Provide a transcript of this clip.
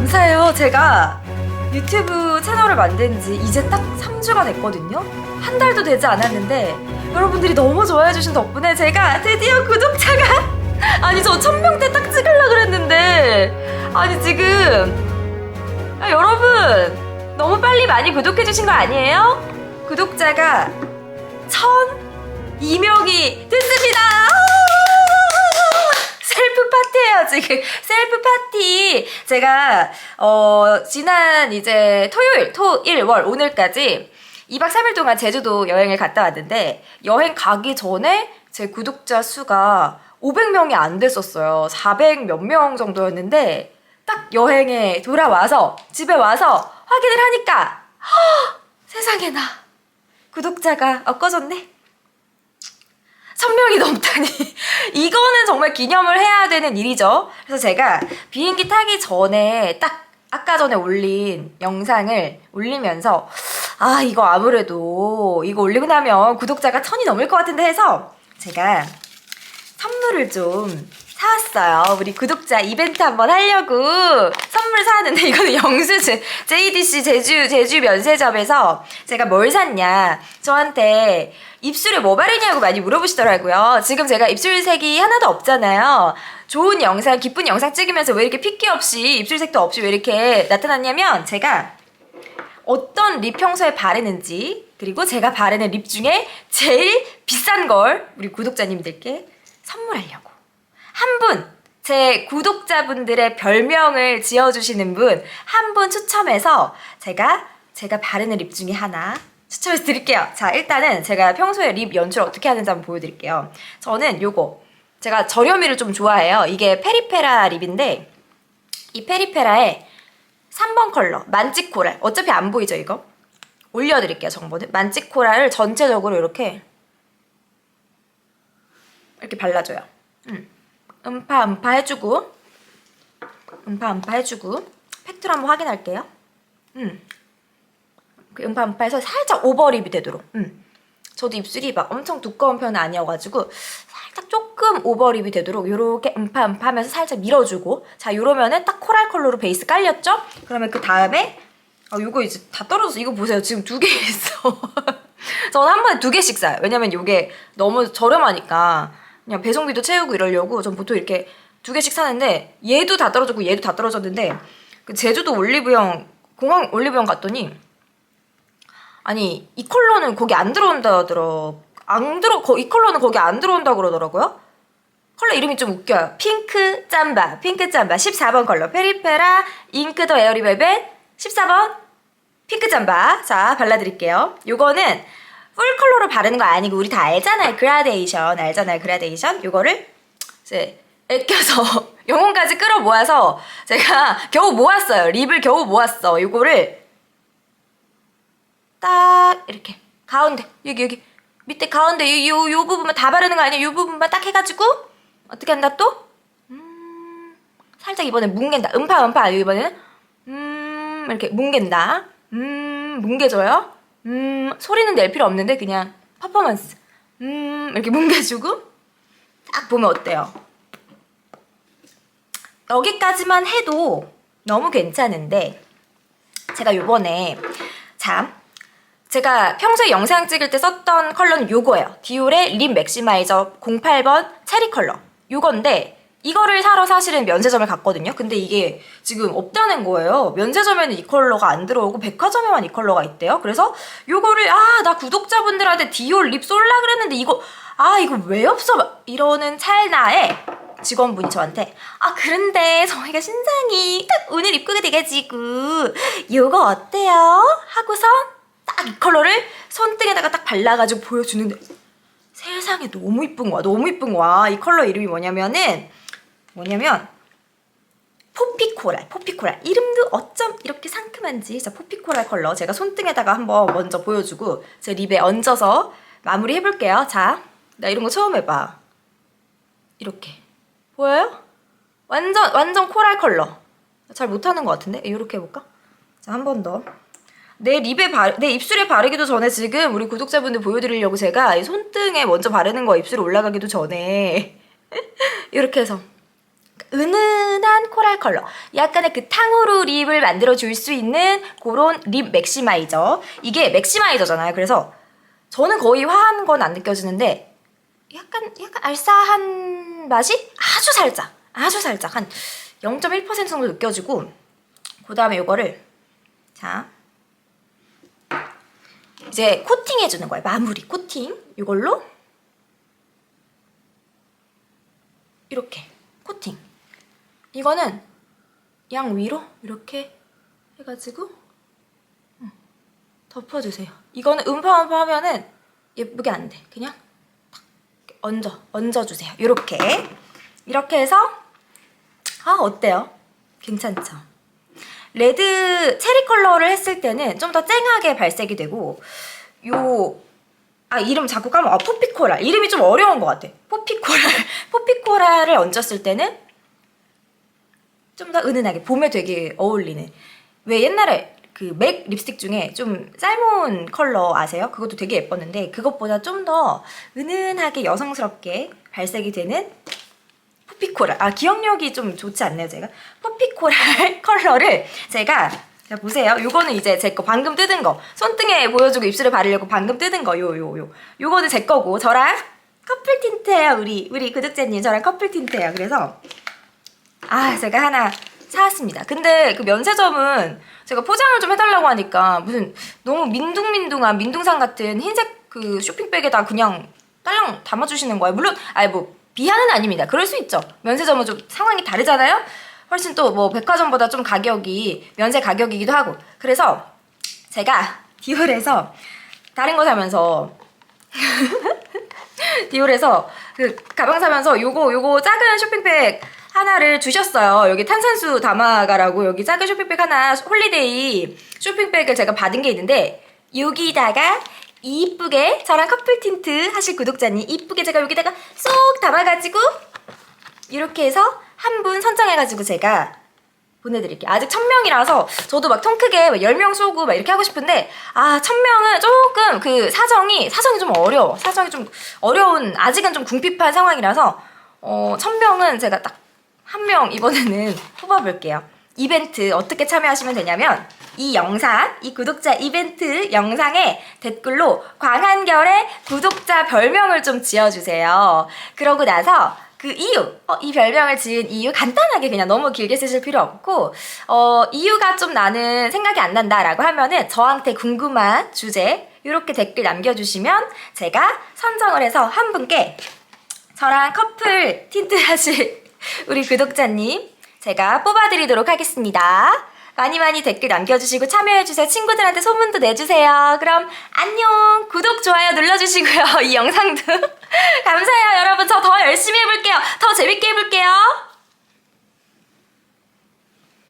감사해요. 제가 유튜브 채널을 만든 지 이제 딱 3주가 됐거든요. 한 달도 되지 않았는데 여러분들이 너무 좋아해 주신 덕분에 제가 드디어 구독자가 아니 저 1000명대 딱 찍으려고 그랬는데 아니 지금 아, 여러분 너무 빨리 많이 구독해 주신 거 아니에요? 구독자가 1002명이 됐습니다. 셀프 파티예요 지금 셀프 파티. 제가 어 지난 이제 토요일 토 일 월 오늘까지 2박 3일 동안 제주도 여행을 갔다 왔는데 여행 가기 전에 제 구독자 수가 500명이 안 됐었어요. 400 몇 명 정도였는데 딱 여행에 돌아와서 집에 와서 확인을 하니까 허, 세상에나. 구독자가 엊꺼졌네 1000명이 넘다니 이거는 정말 기념을 해야 되는 일이죠. 그래서 제가 비행기 타기 전에 딱 아까 전에 올린 영상을 올리면서 아 이거 아무래도 이거 올리고 나면 구독자가 천이 넘을 것 같은데 해서 제가 선물을 좀 사왔어요. 우리 구독자 이벤트 한번 하려고 선물 사왔는데 이거는 영수증 JDC 제주 제주 면세점에서 제가 뭘 샀냐 저한테 입술에 뭐 바르냐고 많이 물어보시더라고요. 지금 제가 입술색이 하나도 없잖아요. 좋은 영상, 기쁜 영상 찍으면서 왜 이렇게 핏기 없이 입술색도 없이 왜 이렇게 나타났냐면 제가 어떤 립 평소에 바르는지 그리고 제가 바르는 립 중에 제일 비싼 걸 우리 구독자님들께 선물하려고 제 구독자분들의 별명을 지어주시는 분 한 분 추첨해서 제가 제가 바르는 립 중에 하나 추첨해서 드릴게요. 자 일단은 제가 평소에 립 연출 어떻게 하는지 한번 보여드릴게요. 저는 요거 제가 저렴이를 좀 좋아해요. 이게 페리페라 립인데 이 페리페라의 3번 컬러 만찌코랄 어차피 안 보이죠 이거? 올려드릴게요 정보는 만찌코랄을 전체적으로 이렇게 이렇게 발라줘요 음. 음파 음파 해주고 음파 음파 해주고 팩트로 한번 확인할게요. 음. 그 음파 음파 해서 살짝 오버립이 되도록. 음. 저도 입술이 막 엄청 두꺼운 편은 아니어가지고 살짝 조금 오버립이 되도록 이렇게 음파 음파 하면서 살짝 밀어주고 자 이러면은 딱 코랄 컬러로 베이스 깔렸죠? 그러면 그 다음에 아 이거 이제 다 떨어졌어. 이거 보세요. 지금 두 개 있어. 저는 한 번에 두 개씩 사요. 왜냐면 이게 너무 저렴하니까 그냥 배송비도 채우고 이러려고 전 보통 이렇게 두 개씩 사는데 얘도 다 떨어졌고 얘도 다 떨어졌는데 그 제주도 올리브영 공항 올리브영 갔더니 아니 이 컬러는 거기 안 들어온다 하더라 안 들어 거, 이 컬러는 거기 안 들어온다 그러더라고요. 컬러 이름이 좀 웃겨요 핑크 짬바 핑크 짬바. 14번 컬러. 페리페라 잉크 더 에어리벨벳. 14번 핑크 짬바. 자 발라드릴게요. 요거는 풀 컬러로 바르는 거 아니고 우리 다 알잖아요. 그라데이션 알잖아요. 그라데이션? 요거를 이제 애껴서 영혼까지 끌어 모아서 제가 겨우 모았어요. 립을 겨우 모았어. 요거를 딱 이렇게 가운데 여기 여기. 밑에 가운데 요, 요, 요 부분만 다 바르는 거 아니야? 요 부분만 딱 해가지고 어떻게 한다 또? 음 살짝 이번에 뭉갠다. 음파 음파. 이번에는 음 이렇게 뭉갠다. 음 뭉개져요 음 소리는 낼 필요 없는데 그냥 퍼포먼스 음 이렇게 뭉개주고 딱 보면 어때요? 여기까지만 해도 너무 괜찮은데 제가 요번에 참 제가 평소에 영상 찍을 때 썼던 컬러는 요거예요. 디올의 립 맥시마이저 08번 체리 컬러. 요건데 이거를 사러 사실은 면세점을 갔거든요. 근데 이게 지금 없다는 거예요. 면세점에는 이 컬러가 안 들어오고 백화점에만 이 컬러가 있대요. 그래서 요거를 아 나 구독자분들한테 디올 립 쏠라 그랬는데 이거 아 이거 왜 없어 이러는 찰나에 직원분이 저한테 아 그런데 저희가 신상이 딱 오늘 입고가 돼가지고 요거 어때요? 하고선 딱 이 컬러를 손등에다가 딱 발라가지고 보여주는데 세상에 너무 이쁜 거야 너무 이쁜 거야 이 컬러 이름이 뭐냐면은 뭐냐면 포피코랄 포피코랄. 이름도 어쩜 이렇게 상큼한지 자 포피코랄 컬러 제가 손등에다가 한번 먼저 보여주고 제 립에 얹어서 마무리 해볼게요. 자 나 이런 거 처음 해봐. 이렇게. 보여요? 완전 완전 코랄 컬러. 잘 못하는 것 같은데? 이렇게 해볼까? 자 한 번 더. 내 립에 바, 내 입술에 바르기도 전에 지금 우리 구독자분들 보여드리려고 제가 이 손등에 먼저 바르는 거 입술에 올라가기도 전에. 이렇게 해서 은은한 코랄 컬러. 약간의 그 탕후루 립을 만들어 줄 수 있는 그런 립 맥시마이저. 이게 맥시마이저잖아요. 그래서 저는 거의 화한 건 안 느껴지는데 약간 약간 알싸한 맛이 아주 살짝 아주 살짝 한 0.1% 정도 느껴지고 그 다음에 이거를 자 이제 코팅 해주는 거예요 마무리 코팅 이걸로 이렇게 코팅 이거는 양 위로 이렇게 해가지고 음, 덮어주세요 이거는 음파음파 하면은 예쁘게 안 돼 그냥 얹어 얹어주세요. 이렇게 이렇게 해서 아 어때요? 괜찮죠? 레드 체리 컬러를 했을 때는 좀 더 쨍하게 발색이 되고 요 아 이름 자꾸 까먹어 아, 포피코랄 이름이 좀 어려운 것 같아 포피코랄 포피코랄을 얹었을 때는 좀 더 은은하게 봄에 되게 어울리는. 왜 옛날에 그 맥 립스틱 중에 좀 살몬 컬러 아세요? 그것도 되게 예뻤는데 그것보다 좀 더 은은하게 여성스럽게 발색이 되는 포피코랄. 아 기억력이 좀 좋지 않네요 제가? 포피코랄 컬러를 제가 자 보세요. 요거는 이제 제 거 방금 뜯은 거. 손등에 보여주고 입술에 바르려고 방금 뜯은 거. 요 요 요. 요거는 제 거고 저랑 커플 틴트예요 우리. 우리 구독자님 저랑 커플 틴트예요. 그래서 아, 제가 하나 사왔습니다. 근데 그 면세점은 제가 포장을 좀 해달라고 하니까 무슨 너무 민둥민둥한 민둥산 같은 흰색 그 쇼핑백에다 그냥 딸랑 담아주시는 거예요. 물론, 아니 뭐 비하는 아닙니다. 그럴 수 있죠. 면세점은 좀 상황이 다르잖아요. 훨씬 또 뭐 백화점보다 좀 가격이 면세 가격이기도 하고. 그래서 제가 디올에서 다른 거 사면서 디올에서 그 가방 사면서 요거 요거 작은 쇼핑백 하나를 주셨어요. 여기 탄산수 담아가라고 여기 작은 쇼핑백 하나 홀리데이 쇼핑백을 제가 받은 게 있는데 여기다가 이쁘게 저랑 커플 틴트 하실 구독자님 이쁘게 제가 여기다가 쏙 담아가지고 이렇게 해서 한 분 선정해가지고 제가 보내드릴게요. 아직 1000명이라서 저도 막 통 크게 막 10명 쏘고 막 이렇게 하고 싶은데 아 1000명은 조금 그 사정이 사정이 좀 어려워. 사정이 좀 어려운 아직은 좀 궁핍한 상황이라서 어 1000명은 제가 딱 한 명 이번에는 뽑아볼게요. 이벤트 어떻게 참여하시면 되냐면 이 영상, 이 구독자 이벤트 영상에 댓글로 광한결의 구독자 별명을 좀 지어주세요. 그러고 나서 그 이유, 어, 이 별명을 지은 이유 간단하게 그냥 너무 길게 쓰실 필요 없고 어, 이유가 좀 나는 생각이 안 난다라고 하면은 저한테 궁금한 주제 이렇게 댓글 남겨주시면 제가 선정을 해서 한 분께 저랑 커플 틴트 하실 우리 구독자님 제가 뽑아드리도록 하겠습니다. 많이 많이 댓글 남겨주시고 참여해주세요. 친구들한테 소문도 내주세요. 그럼 안녕. 구독, 좋아요 눌러주시고요. 이 영상도. 감사해요, 여러분. 저 더 열심히 해볼게요. 더 재밌게 해볼게요.